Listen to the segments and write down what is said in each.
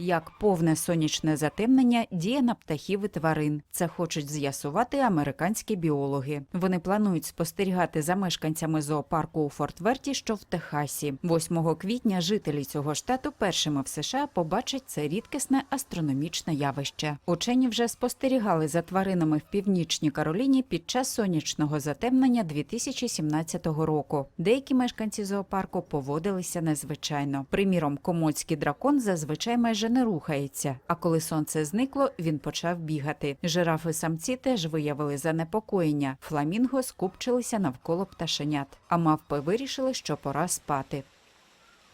Як повне сонячне затемнення діє на птахів і тварин. Це хочуть з'ясувати американські біологи. Вони планують спостерігати за мешканцями зоопарку у Форт-Верті, що в Техасі. 8 квітня жителі цього штату першими в США побачать це рідкісне астрономічне явище. Учені вже спостерігали за тваринами в північній Кароліні під час сонячного затемнення 2017 року. Деякі мешканці зоопарку поводилися незвичайно. Приміром, комодський дракон зазвичай майже не рухається. А коли сонце зникло, він почав бігати. Жирафи самці теж виявили занепокоєння. Фламінго скупчилися навколо пташенят, а мавпи вирішили, що пора спати.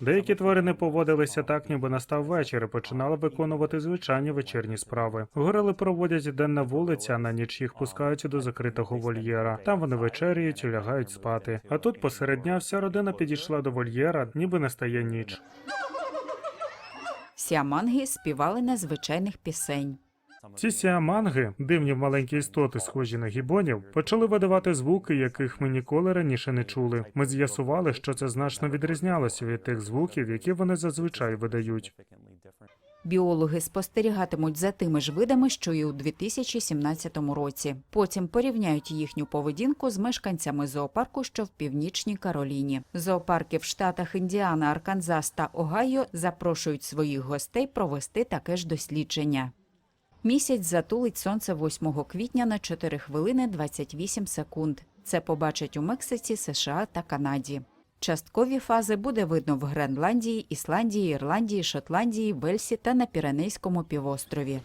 Деякі тварини поводилися так, ніби настав вечір і починали виконувати звичайні вечірні справи. Горили проводять день на вулиці, а на ніч їх пускають до закритого вольєра. Там вони вечеряють і лягають спати. А тут посеред дня вся родина підійшла до вольєра, ніби настає ніч. Сіаманги співали незвичайних пісень. Ці сіаманги, дивні маленькі істоти, схожі на гібонів, почали видавати звуки, яких ми ніколи раніше не чули. Ми з'ясували, що це значно відрізнялося від тих звуків, які вони зазвичай видають. Біологи спостерігатимуть за тими ж видами, що і у 2017 році. Потім порівняють їхню поведінку з мешканцями зоопарку, що в північній Кароліні. Зоопарки в штатах Індіана, Арканзас та Огайо запрошують своїх гостей провести таке ж дослідження. Місяць затулить сонце 8 квітня на 4 хвилини 28 секунд. Це побачать у Мексиці, США та Канаді. Часткові фази буде видно в Гренландії, Ісландії, Ірландії, Шотландії, Вельсі та на Піренейському півострові.